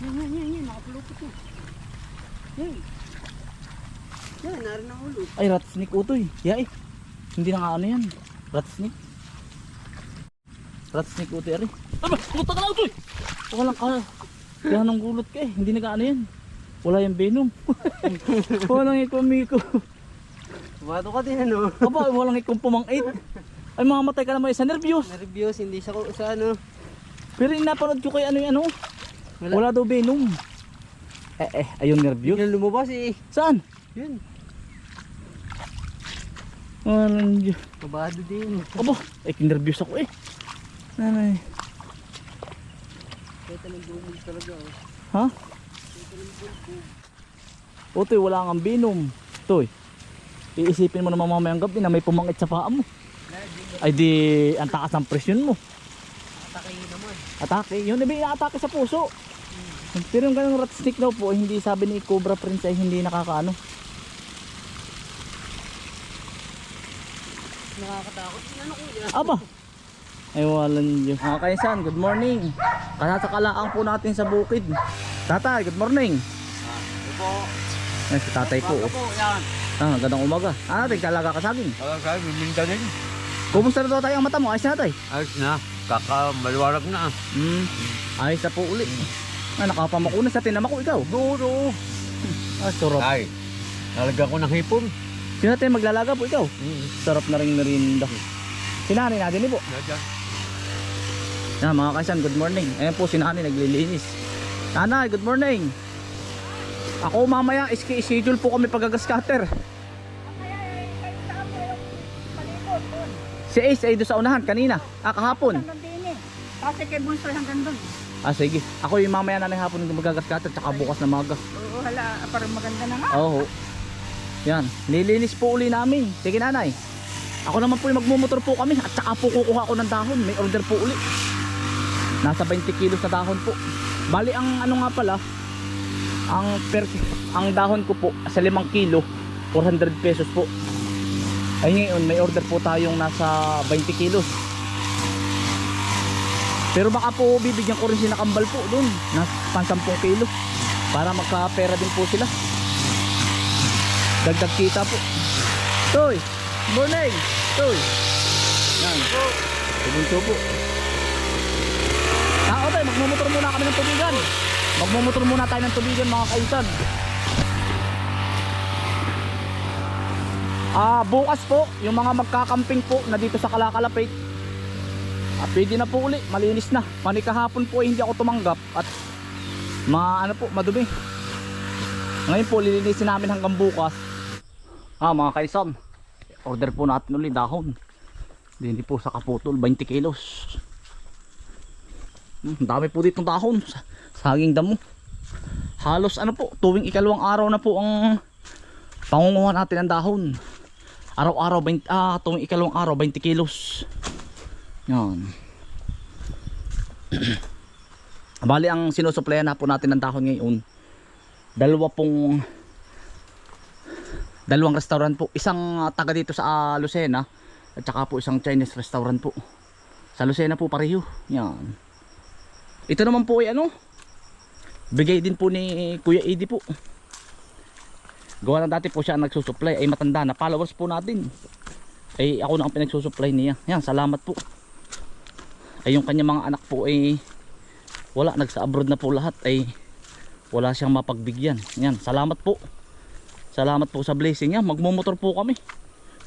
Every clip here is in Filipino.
Yan, yan, yan, yan. Nakapulupot na. Yan. Yan, ang ulo. Ay, rat snake utoy. Ya eh. Hindi na nga ano yan. Rat snake. Rat snake utoy ari. Aba, pumunta ka na utoy. Walang ka. Kaya nang gulot ka eh. Hindi na ano yan. Wala yung venom. walang ikumiko. Bato ka din ano. Aba, walang ikum pumangit. Ay, mamamatay ka naman sa nervyos. Na-reviews, hindi sa, sa ano. Pero yung napanood ko kay ano yung ano. Wala. Wala daw venom. Eh, eh, ayun nervyos. Yung lumabas eh. Saan? Yun. Walang Diyos. Kabado din. Aba, eh, nervyos ako eh. Nanay. Kaya tanong bumog talaga oh. Ha? Utoy, wala kang binom. Toy. Iisipin mo naman mamayang gabi na may pumangit sa paa mo. Ay di, ang takas ng presyon mo. Atakay naman. Atake. Yun, nabi atake sa puso. Pero yung ganung rat stick daw po, hindi sabi ni Cobra Prince ay hindi nakakaano. Nakakatakot. Ano kuya? Aba. Ay walang Diyos. Mga kaisan, good morning. Kasasakalaan po natin sa bukid. Tatay, good morning. Opo. Ay, si tatay po. Ano oh. po, yan. Ah, gandang umaga. Ah, nagtalaga ka saging. Alam kayo, biminta din. Kumusta na daw tayo ang mata mo? Ayos na tay. Ayos na. Kakamaliwarag na. Hmm. Ayos na po uli. Ah, nakapamakunan sa tinama ko ikaw. Duro. Ah, sarap. Ay, nalagyan ko ng hipon. Sino tayo maglalaga po ikaw? Hmm. Sarap na rin merienda. Sinanay natin eh po. Yan mga kaisan, good morning. Ayan po si nanay naglilinis. Nanay, good morning. Ako mamaya, iski schedule po kami pagagas cutter. Si Ace ay doon sa unahan kanina. Ah, kahapon. Kasi kay Bunso hanggang doon. Ah, sige. Ako yung mamaya na ng hapon yung magagas cutter tsaka bukas na maga. Oo, hala, parang maganda na nga. Oo. Yan. Nilinis po uli namin. Sige nanay. Ako naman po yung magmumotor po kami at saka po kukuha ko ng dahon. May order po uli. Nasa 20 kilos na dahon po. Bali ang ano nga pala, ang per ang dahon ko po sa 5 kilo, 400 pesos po. Ay ngayon may order po tayong nasa 20 kilos. Pero baka po bibigyan ko rin sila kambal po doon, na pan 10 kilo para magkapera din po sila. Dagdag kita po. Toy, morning. Toy. Yan. Tubunso po. Tao tayo, magmumotor muna kami ng tubigan. Magmumotor muna tayo ng tubigan mga kaisan. Ah, bukas po, yung mga magkakamping po na dito sa Kalakalapit. Ah, pwede na po uli, malinis na. Pani kahapon po eh, hindi ako tumanggap at ma ano po, madumi. Ngayon po lilinisin namin hanggang bukas. Ah, mga kaisan. Order po natin ulit dahon. Hindi po sa kaputol, 20 kilos. Hmm, ang dami po ditong dahon sa saging damo. Halos ano po, tuwing ikalawang araw na po ang pangunguha natin ng dahon. Araw-araw 20 ah tuwing ikalawang araw 20 kilos. Yan. Bali ang sinusuplayan na po natin ng dahon ngayon. Dalawa pong dalawang restaurant po. Isang ah, taga dito sa ah, Lucena at saka po isang Chinese restaurant po. Sa Lucena po pareho. Yan. Ito naman po ay ano? Bigay din po ni Kuya Edi po. Gawa na dati po siya ang nagsusupply ay matanda na followers po natin. Ay ako na ang pinagsusupply niya. Yan, salamat po. Ay yung kanya mga anak po ay wala, nagsa abroad na po lahat ay wala siyang mapagbigyan. Yan, salamat po. Salamat po sa blessing niya. Magmumotor po kami.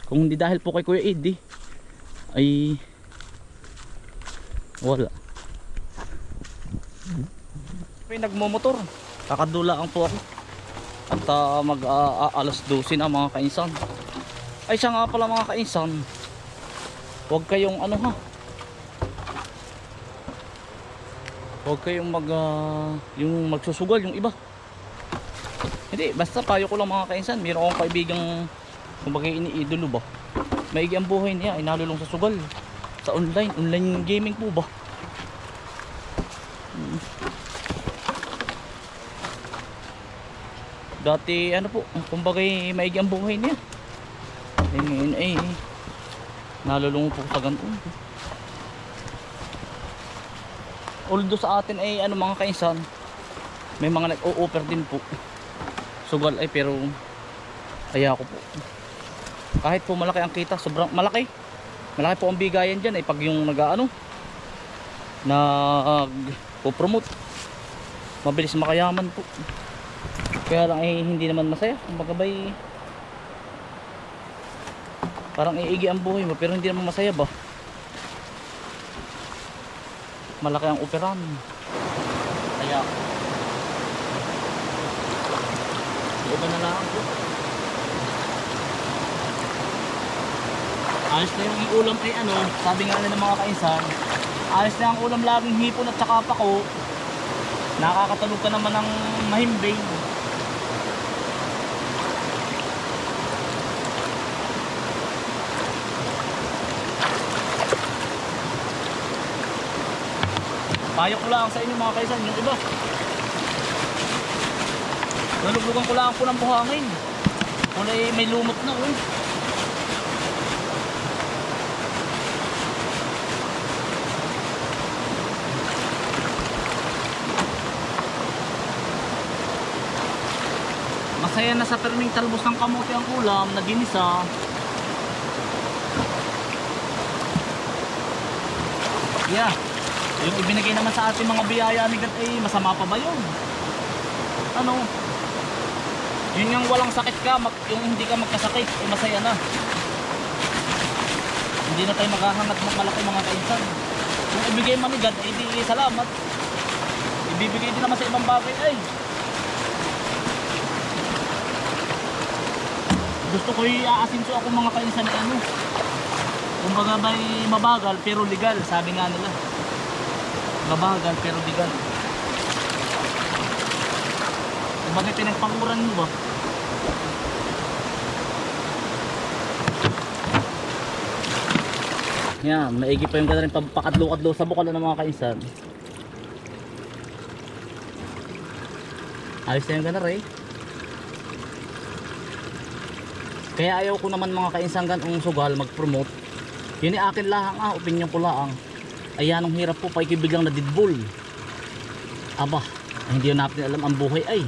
Kung hindi dahil po kay Kuya Eddie ay wala. May nagmumotor. Kakadula ang po ako. At ah, mag ah, alas 12 na mga kainsan. Ay siya nga pala mga kainsan. Huwag kayong ano ha. Huwag kayong mag ah, yung magsusugal yung iba. Hindi, basta payo ko lang mga kainsan. Meron akong kaibigang kumbaga iniidolo ba. Maigi ang buhay niya, ay nalulong sa sugal. Sa online, online gaming po ba? Hmm. Dati ano po, kumbaga maigi ang buhay niya. Eh ngayon ay nalulung po sa ganito. Although sa atin ay ano mga kainsan, may mga nag-o-offer din po. Sugal ay pero kaya ko po. Kahit po malaki ang kita sobrang malaki. Malaki po ang bigayan dyan ay pag yung nag ano nag promote mabilis makayaman po. Kaya lang eh hindi naman masaya. Kumbaga ba'y parang iigi ang buhay mo pero hindi naman masaya ba malaki ang operan. Kaya iba na lang. Ayos na yung ulam ay ano sabi nga nila ng mga kainsan ayos na ang ulam laging hipon at saka pako. Nakakatulog ka naman ng mahimbing Payo ko lang sa inyo mga kaisan, yung iba. Naluglugan ko lang po ng buhangin. Kulay may lumot na, uy. Masaya na sa perming talbos ng kamote ang ulam na ginisa. Yeah. Yung ibinigay naman sa ating mga biyaya ni God ay masama pa ba yun? Ano? Yun yung walang sakit ka, yung hindi ka magkasakit, ay masaya na. Hindi na tayo maghahangat ng malaki mga kainsan. Kung ibigay man ni God, ay di salamat. Ibibigay din naman sa ibang bagay ay. Gusto ko i-aasinso ako mga kainsan na ano. Kumbaga ba'y mabagal pero legal, sabi nga nila. Mabagal pero legal. Kumbaga pinagpanguran mo ba? Yan, maigi pa yung ganda rin pampakadlo-kadlo sa bukal ng mga kainsan. Ayos na yung ganda rin. Kaya ayaw ko naman mga kainsan ganong sugal mag-promote. Yun akin lang ah, opinion ko lang. Ayan ang hirap po, paikibiglang nadidbol. Aba, hindi natin alam ang buhay ay.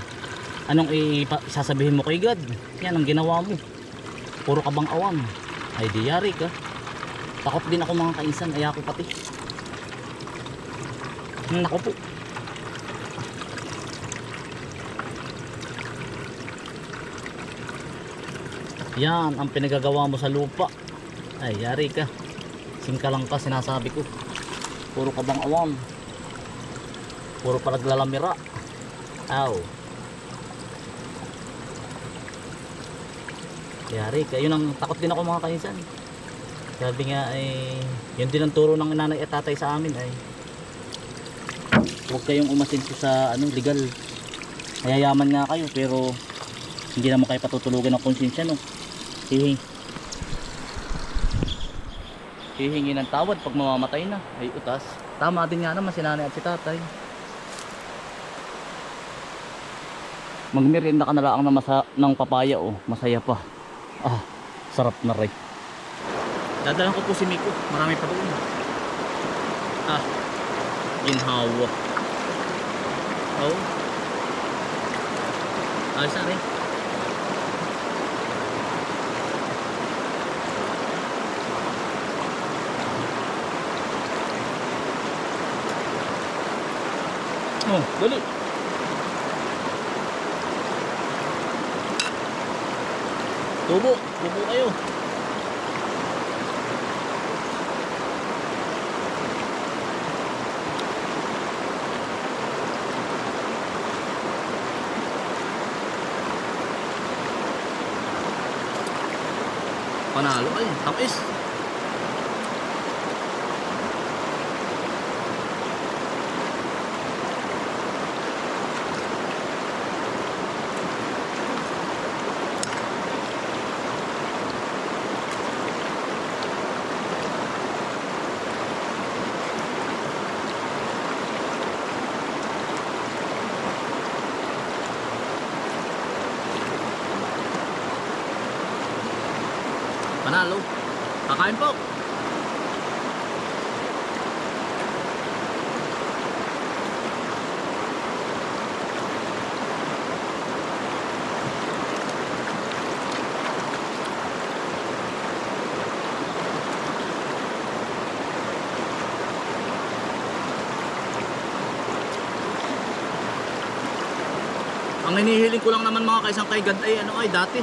Anong ipa- sasabihin mo kay God? Yan ang ginawa mo. Puro ka bang awan? Ay di yari ka. Takot din ako mga kainsan, ay ako pati. Hmm, Nako po. Yan ang pinagagawa mo sa lupa. Ay, yari ka. Singka lang ka, sinasabi ko. Puro ka bang awam. Puro pa naglalamira. Aw. Yari ka. Yun ang takot din ako mga kaisan. Sabi nga ay, yun din ang turo ng nanay at tatay sa amin ay huwag kayong umasinso sa ano, legal. Mayayaman nga kayo pero hindi naman kayo patutulugan ng konsensya no. Hihingi. Hihingi ng tawad pag mamamatay na. Ay utas. Tama din nga naman si nanay at si tatay. Magmerienda ka na lang ng, masa, ng papaya oh. Masaya pa. Ah, sarap na rin. Dadalan ko po si Miko. Marami pa doon. Ah, ginhawa. Oh. Ayos na rin. Oh, dali. Tubo, tubo kayo. Panalo ay, tapis. panalo. Kakain po! Ang hinihiling ko lang naman mga kaisang kay God ay ano ay dati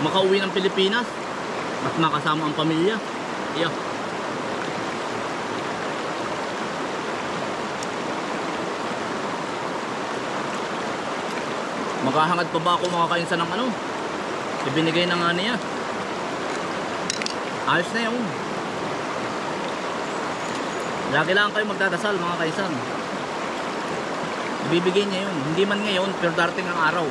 makauwi ng Pilipinas at makasama ang pamilya. Iya. Makahangad pa ba ako mga kainsan ng ano? Ibinigay na nga niya. Ayos na yun. Lagi lang kayo magdadasal mga kaisan. Ibibigay niya yun. Hindi man ngayon, pero darating ang araw.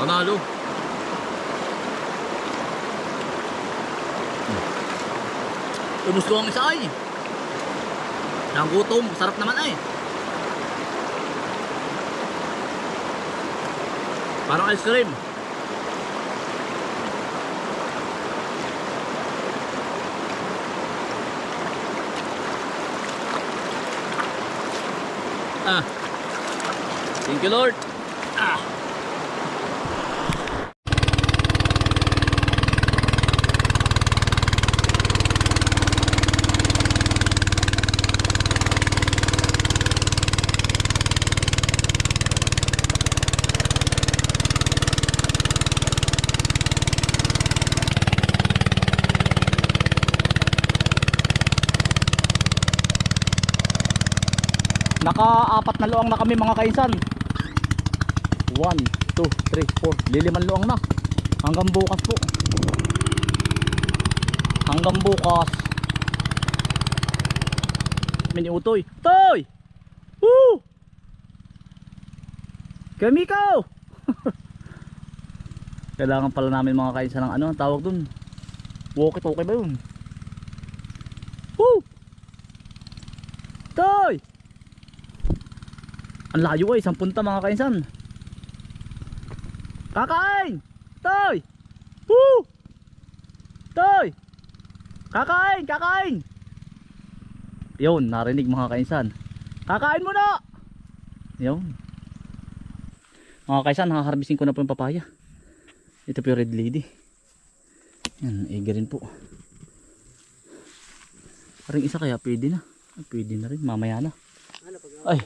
Panalo. Ubus ko ang isa ay. Ang gutom, sarap naman ay. Parang ice cream. Ah. Thank you, Lord. Ah. Naka-apat na luang na kami mga kainsan. 1, 2, 3, 4. Liliman luang na. Hanggang bukas po. Hanggang bukas. Mini utoy. Toy! Woo! Kamiko! Kailangan pala namin mga kainsan ng ano, tawag dun. Walkie talkie ba yun? Woo! Toy! Ang layo ay, isang punta mga kainsan. Kakain! Toy! Woo! Toy! Kakain! Kakain! Yun, narinig mga kainsan. Kakain mo na! Yun. Mga kainsan, nakakarbisin ko na po yung papaya. Ito po yung red lady. Yan, eager rin po. Parang isa kaya pwede na. Pwede na rin, mamaya na. Ay,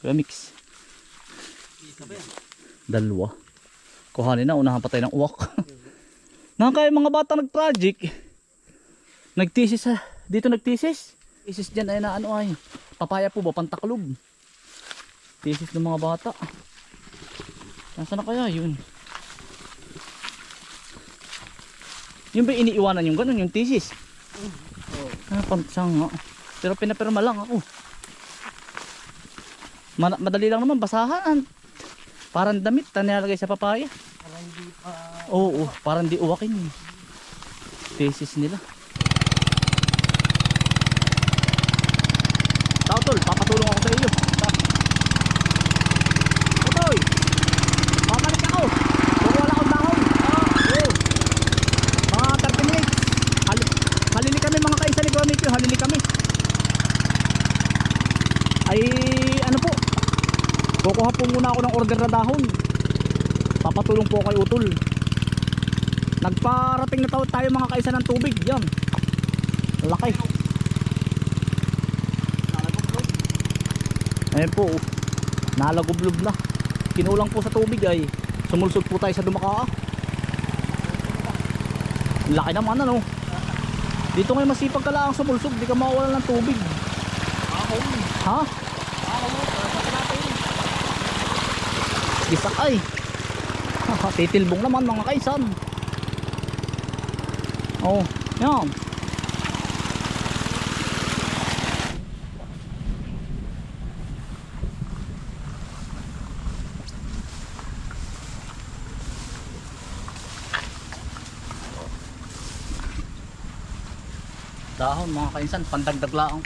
Kuya mix. Dalawa. Kuhanin na, unahan patay ng uwak. Nakakaya mga bata nag-project. Nagtisis ha. Dito nagtisis. Thesis dyan ay na ano ay. Papaya po ba? Pantaklob. Thesis ng mga bata. Nasaan na kaya yun? Yung ba iniiwanan yung ganun, yung thesis? Ah, pansang nga. Pero pinapirma lang ako. Ma- madali lang naman basahan. Parang damit na nilalagay sa papaya. Para hindi pa... Oo, parang di uwakin. Thesis nila. Tao tol, papatulong ako sa iyo. Utoy! Pabalik ako! Lang akong dahon. Oo. Mga 30 minutes. Hali halili kami mga kaisa ni Gomit halili kami. Ay? Kukuha po muna ako ng order na dahon. Papatulong po kay Utol. Nagparating na tayo, tayo mga kaisa ng tubig. Yan. Laki. Ayan po. Nalagublob na. Kinulang po sa tubig ay sumulsot po tayo sa dumakaa. Laki naman ano. Dito ngayon masipag ka lang sumulsog. Di ka mawala ng tubig. Ha? Gisak ay. Titilbong naman mga kaisan. Oh, yan. Dahon mga kainsan, pandagdag lang.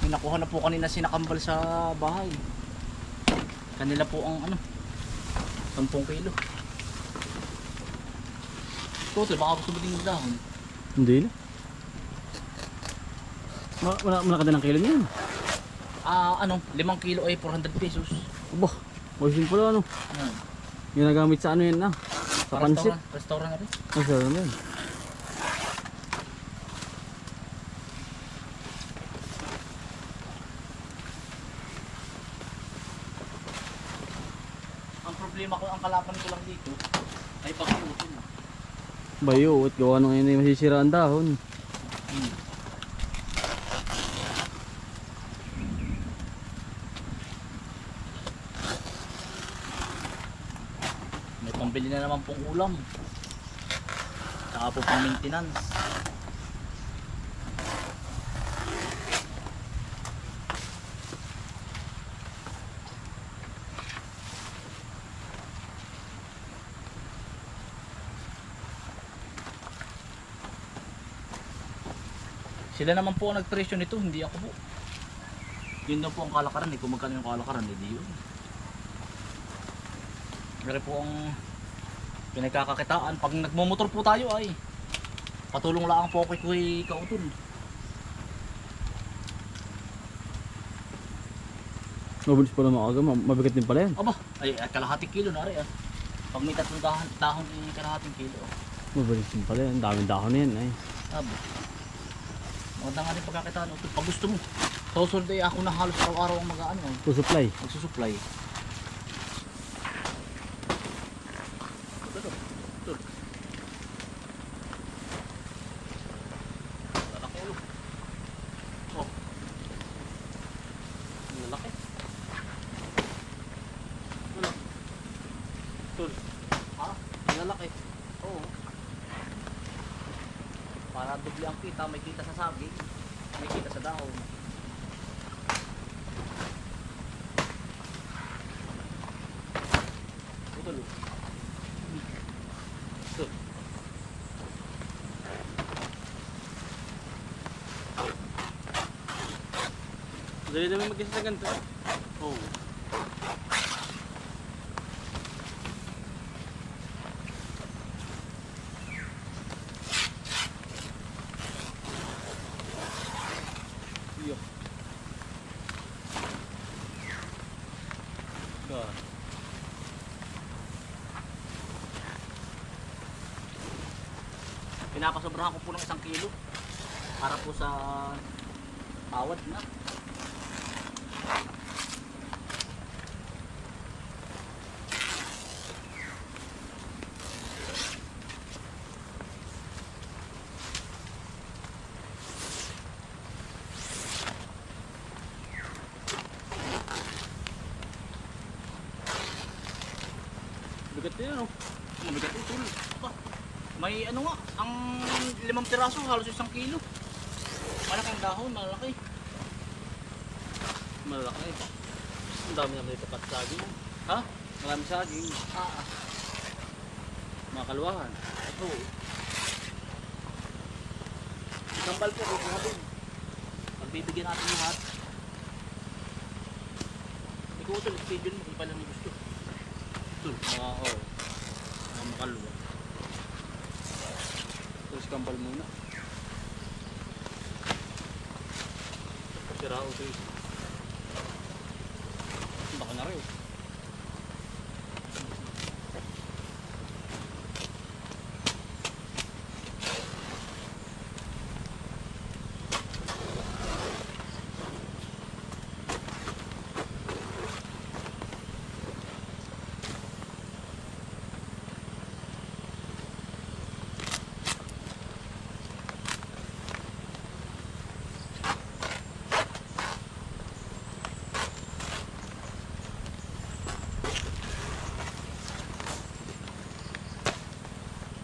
May nakuha na po kanina sinakambal sa bahay. Kanila po ang ano, 10 kilo. Total, baka gusto mo din yung dahon. Hindi na. Ma- Wala, wala ka din ng kilo niyan. Ah, ano, 5 kilo ay 400 pesos. Aba, masin pala ano. Ano? Ginagamit sa ano yan na. Sa pansit. Restaurant, restaurant na rin. Ang sarap na yan. Problema ko, ang kalapan ko lang dito ay pag-iutin. Bayo, at gawa nung hindi masisira ang dahon. May pambili na naman pong ulam. Saka po pang maintenance. Sila naman po ang nagpresyo nito, hindi ako po. Yun na po ang kalakaran eh. Kung magkano yung kalakaran, hindi yun. Pero po ang pinagkakakitaan. Pag nagmumotor po tayo ay patulong lang po kay kautol. Mabilis pala makaga, ma- mabigat din pala yan. Aba, ay, ay kalahating kilo na rin ah. Pag may tatlong dahon, dahon ay kalahating kilo. Mabilis din pala yan, daming dahon na yan. Ay. Aba. Maganda nga rin pagkakitaan. Pag gusto mo. Susunod ay ako na halos araw-araw ang mag-ano, To supply. magsusupply. Ito, ito. Lalaki ulo. Oh. Ang Lalaki. Ano? Tul. Ha? Ang Lalaki. Oo. Para doble ang kita, may kita sa sabi, may kita sa dahon. Ito lo. Ito. Dali naman mag-isa sa ganito. Oh. Pinapasobrahan ko po ng isang kilo para po sa tawad na. Bigat din ano. Mabigat ito. May ano nga, ang limang piraso halos isang kilo. Malaking dahon, malaki. Malaki. Ang dami naman ito pat saging. Ha? Marami saging. Ah, Mga kaluwahan. ito. Isang balpo ko din. Pagbibigyan natin lahat. Ikaw ito, schedule mo kung pala mo gusto. Ito. Mga oh. Mga makaluwa. Kampal muna. Sira ito eh. Baka na rin.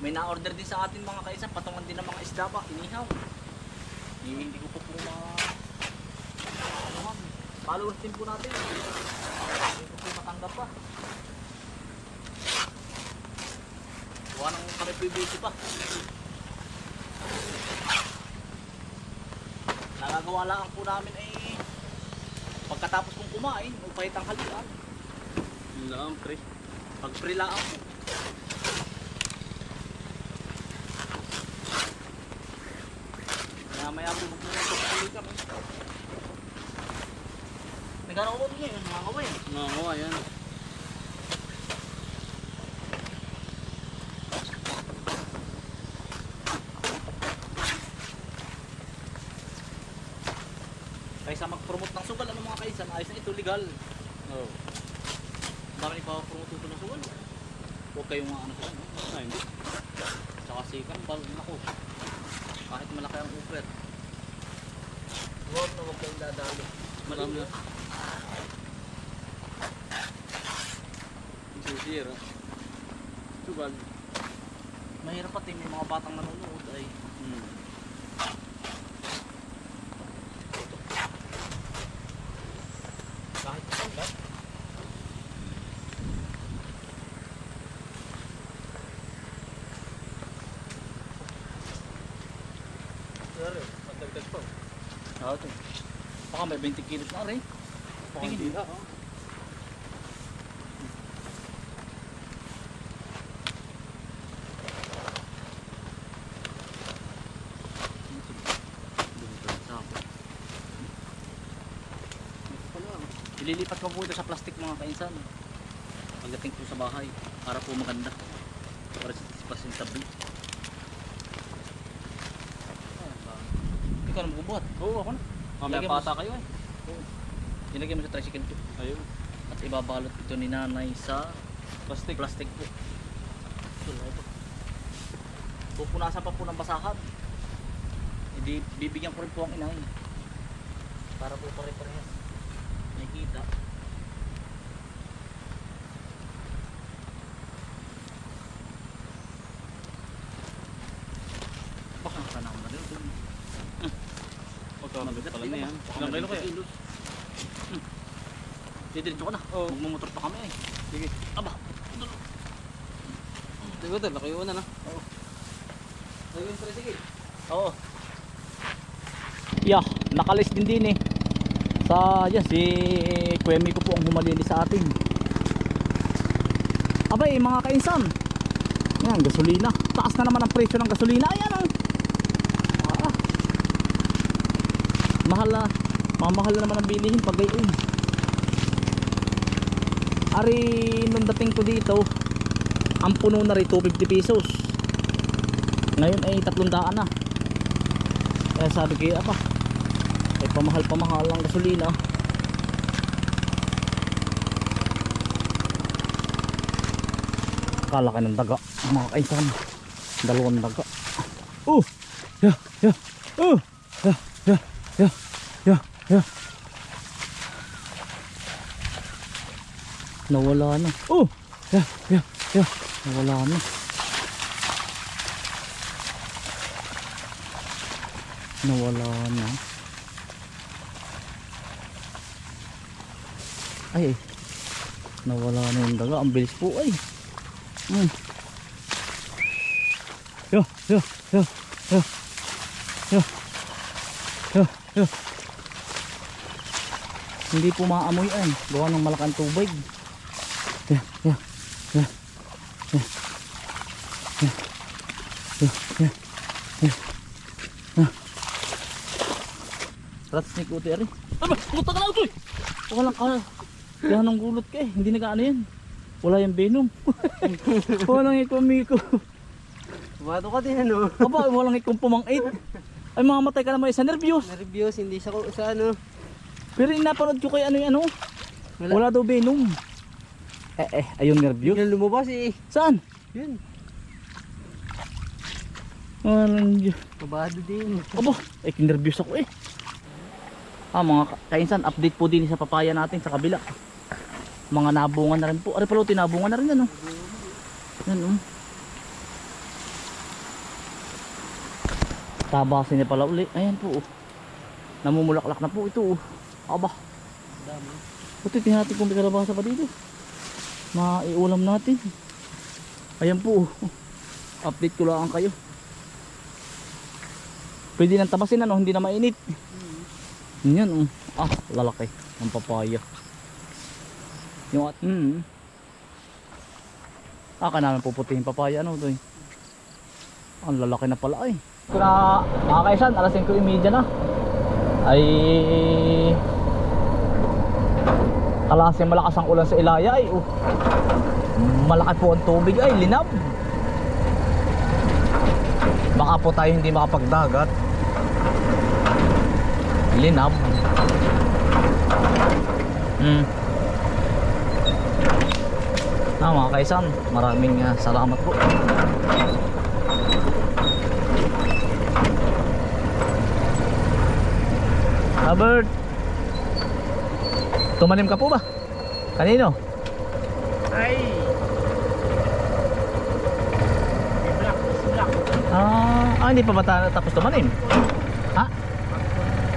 May na-order din sa atin mga kaisa, patungan din ng mga isda pa, inihaw. Eh, hindi ko po po ma... Ano din po natin. Hindi ko po matanggap pa. Kuha nang kami PVC pa. Nagagawa lang po namin ay pagkatapos kong kumain, upahit ang halian. Yun lang, pre. Pag pre lang po. Kaya maya po magpupunta kami. Nagkakaroon ko niya yun, mga kaway. Mga kawa yan. Kaysa mag-promote ng sugal, ano mga kaysa, ayos na ito, legal. Oh. Dami ni Papa Promo tuto na suwan. Huwag kayong mga ano sila. no? Ah, hindi. Tsaka sikan, bal, nako. Kahit malaki ang upper. Huwag na huwag kayong dadalo. Marami na. Sisira. Subal. Mahirap pati may mga batang nanonood ay. Hmm. Kahit saan ba? Sorry, magdagdag pa. Oo, ito. Baka may 20 kilos na rin. Ililipat ko po ito sa plastic mga kainsan. Pagdating po sa bahay. Para po maganda. Para sa pasintabi. Ikaw na magbubuhat. Oo, ako na. Mamaya pata kayo eh. Ilagay mo sa tricycle ko. Ayun. At ibabalot ito ni nanay sa Plastic. plastic po. Pupunasan pa po ng basahan. Hindi bibigyan ko rin po ang inay. Para po pare-parehas. Nakikita. Baka naka na rin ito. Pagka nabigat pala na yan. Ilang kilo kaya? Hmm. Didiretso ko na. Oo. Magmumotor pa kami eh. Sige. Aba. Sige, tol. Laki na na. Oo. Ayun, sige. Oo. Yeah, nakalis din din eh. Sa yan si Kuwemi ko po ang humalili sa atin. Abay mga kainsan. Yan, gasolina. Taas na naman ang presyo ng gasolina. Ayan ang. Ah. Mahal na. Mamahal na naman ang bilihin pag gayon. Ari nung dating ko dito, ang puno na rin 250 pesos. Ngayon ay 300 na. Kaya sabi ko, apa, ay pamahal pamahal ang gasolina. Kalaki ng daga, mga kaisan. Dalawang daga. Oh! Yeah, yeah. Oh! Yeah, yeah, yeah, yeah, yeah. Nawala na. Oh! Yeah, yeah, yeah. Nawala na. Nawala na. Ay. Nawala na yung daga. Ang bilis po ay. Mm. Yo, yo, yo, yo. Yo. Yo, yo. Hindi po maamoy ay. Gawa ng malakang tubig. Yeah, yeah, yeah. Yeah. Yeah. Yeah, yeah. Yeah. Ah. Ratsnik uti ari. Aba, puta ka na utoy. Walang. Kaya nang gulot ka eh. Hindi nag-ano yan. Wala yung venom. walang ikumiko. Bato ka din ano. Aba, walang ikong pumangit. Ay mamamatay ka naman sa nervyos. Na-reviews, hindi sa, sa ano. Pero yung napanood ko kay ano yung ano. Wala. Wala daw venom. Eh eh, ayun nervyos. Yung lumabas eh. Saan? Yun. Walang Diyos. Kabado din. Aba, eh kinervyos ako eh. Ah, mga ka- kainsan, update po din sa papaya natin sa kabila. Mga nabungan na rin po. Ari pala, tinabungan na rin ano. Yan oh. Tabasin niya pala uli. Ayan po oh. Namumulaklak na po ito oh. Aba. Buti tingnan natin kung may kalabasa pa dito. Maiulam natin. Ayan po. oh. Update ko lang kayo. Pwede nang tabasin ano, hindi na mainit. Yan oh. Ah, lalaki ng papaya. Yung at mm. Ah, kanaman puputihin papaya ano to eh. Ang lalaki na pala ay. Na mga kaisan, alas 5.30 na. Ay Kalasing malakas ang ulan sa Ilaya ay oh. Malaki po ang tubig ay linab. Baka po tayo hindi makapagdagat. Linab. Hmm. Ah, mga kaisan, maraming ah, salamat po. Albert, tumanim ka po ba? Kanino? Ay. Ah, ah, hindi pa ba ta- tapos tumanim? Ha?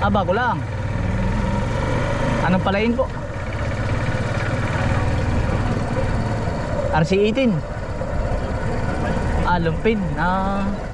Ah, bago lang. Anong palain po? RC18. Ah, lumpin. Ah,